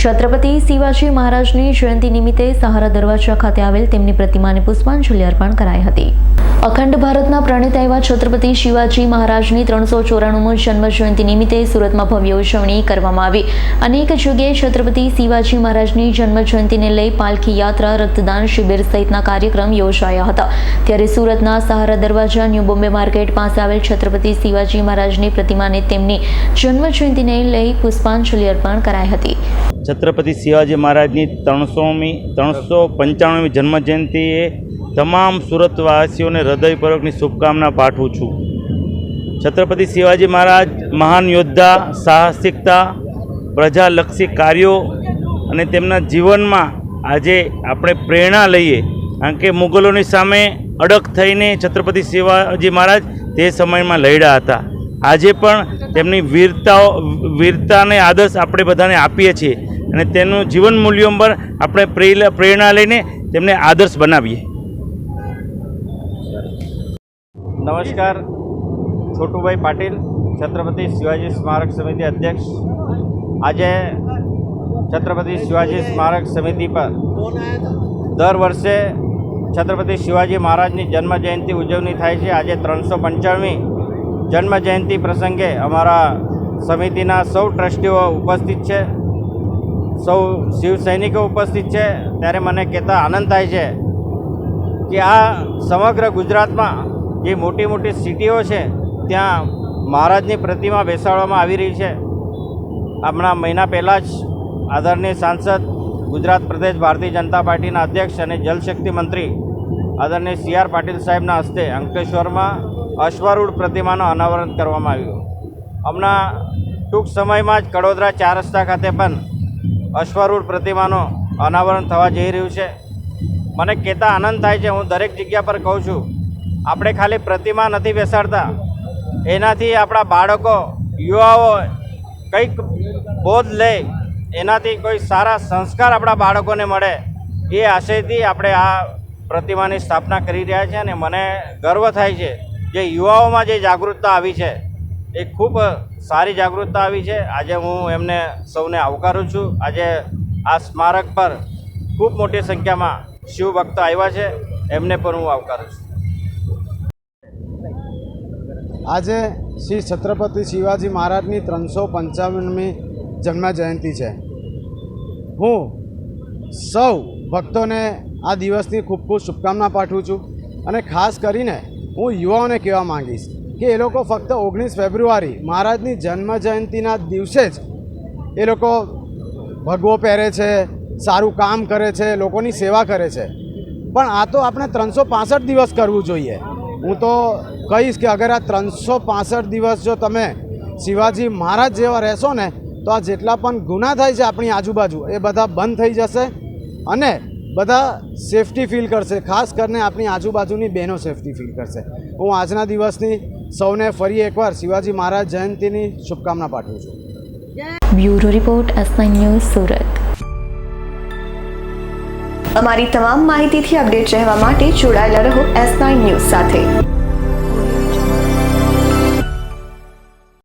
છત્રપતિ શિવાજી મહારાજની જયંતિ નિમિત્તે સહારા દરવાજા ખાતે આવેલ તેમની પ્રતિમાને પુષ્પાંજલિ અર્પણ કરાઈ હતી. અખંડ ભારતના પ્રણેતા એવા છત્રપતિ શિવાજી મહારાજની ત્રણસો ચોરાણુંમો જન્મ જયંતિ નિમિત્તે સુરતમાં ભવ્ય ઉજવણી કરવામાં આવી. અનેક જગ્યાએ છત્રપતિ શિવાજી મહારાજની જન્મ જયંતિને લઈ પાલખી યાત્રા, રક્તદાન શિબિર સહિતના કાર્યક્રમ યોજાયા હતા. ત્યારે સુરતના સહારા દરવાજા, ન્યૂ બોમ્બે માર્કેટ પાસે આવેલ છત્રપતિ શિવાજી મહારાજની પ્રતિમાને તેમની જન્મ જયંતિને લઈ પુષ્પાંજલિ અર્પણ કરાઈ હતી. છત્રપતિ શિવાજી મહારાજની ત્રણસોમી, ત્રણસો પંચાણુંમી જન્મજયંતિએ તમામ સુરતવાસીઓને હૃદયપૂર્વકની શુભકામના પાઠવું છું. છત્રપતિ શિવાજી મહારાજ, મહાન યોદ્ધા, સાહસિકતા, પ્રજાલક્ષી કાર્યો અને તેમના જીવનમાં આજે આપણે પ્રેરણા લઈએ. કારણ કે મુગલોની સામે અડગ થઈને છત્રપતિ શિવાજી મહારાજ તે સમયમાં લડ્યા હતા. આજે પણ તેમની વીરતાઓ, વીરતાને આદર્શ આપણે બધાને આપીએ છીએ અને તેનું જીવન મૂલ્યો પર આપણે પ્રેરણા લઈને તેમને આદર્શ બનાવીએ. નમસ્કાર, છોટુભાઈ પાટીલ, છત્રપતિ શિવાજી સ્મારક સમિતિ અધ્યક્ષ. આજે છત્રપતિ શિવાજી સ્મારક સમિતિ પર દર વર્ષે છત્રપતિ શિવાજી મહારાજની જન્મ જયંતિ ઉજવણી થાય છે. આજે ત્રણસો પંચાણમી જન્મ જયંતિ પ્રસંગે અમારા સમિતિના સૌ ટ્રસ્ટીઓ ઉપસ્થિત છે. સૌ શિવ સૈનિકો ઉપસ્થિત છે. ત્યારે મને કહેતા આનંદ થાય છે કે આ સમગ્ર ગુજરાતમાં જે મોટી મોટી સિટીઓ છે, ત્યાં મહારાજની પ્રતિમા બેસાડવામાં આવી રહી છે. હમણાં મહિના પહેલાં જ આદરણીય સાંસદ ગુજરાત પ્રદેશ ભારતીય જનતા પાર્ટીના અધ્યક્ષ અને જલશક્તિ મંત્રી આદરણીય સી આર પાટીલ સાહેબના હસ્તે અંકલેશ્વરમાં અશ્વારૂઢ પ્રતિમાનું અનાવરણ કરવામાં આવ્યું. હમણાં ટૂંક સમયમાં જ કડોદરા ચાર રસ્તા ખાતે પણ અશ્વારૂઢ પ્રતિમાનું અનાવરણ થવા જઈ રહ્યું છે. મને કહેતા આનંદ થાય છે, હું દરેક જગ્યા પર કહું છું આપણે ખાલી પ્રતિમા નથી બેસાડતા. એનાથી આપણા બાળકો, યુવાઓ કંઈક બોધ લે. એનાથી કોઈ સારા સંસ્કાર આપણા બાળકોને મળે. એ આશયથી આપણે આ પ્રતિમાની સ્થાપના કરી રહ્યા છીએ અને મને ગર્વ થાય છે જે યુવાઓમાં જે જાગૃતતા આવી છે. એ ખૂબ સારી જાગૃતતા આવી છે. આજે હું એમને સૌને આવકારું છું. આજે આ સ્મારક પર ખૂબ મોટી સંખ્યામાં શિવ ભક્ત આવ્યા છે. એમને પણ હું આવકારું છું. આજે શ્રી છત્રપતિ શિવાજી મહારાજની ત્રણસો પંચાવનમી જન્મ જયંતિ છે. હું સૌ ભક્તોને આ દિવસની ખૂબ ખૂબ શુભકામના પાઠવું છું અને ખાસ કરીને હું યુવાઓને કહેવા માંગીશ કે એ લોકો ફક્ત ઓગણીસ ફેબ્રુઆરી મહારાજની જન્મ જયંતિના દિવસે જ એ લોકો ભગવો પહેરે છે, સારું કામ કરે છે, લોકોની સેવા કરે છે. પણ આ તો આપણે ત્રણસો દિવસ કરવું જોઈએ. હું તો કહીશ કે અગર આ ત્રણસો પાસઠ દિવસ જો તમે શિવાજી મહારાજ જેવા રહેશો ને, તો આ જેટલા પણ ગુના થાય છે આપણી આજુબાજુ, એ બધા બંધ થઈ જશે અને બધા સેફટી ફીલ કરશે. ખાસ કરીને આપણી આજુબાજુની બહેનો સેફટી ફીલ કરશે. હું આજના દિવસની સૌને ફરી એકવાર શિવાજી મહારાજ જયંતિની શુભકામના પાઠવું છું. Bureau report Asian news Surat. અમારી તમામ માહિતીથી અપડેટ રહેવા માટે જોડાયેલા રહો એસ ન્યૂઝ સાથે.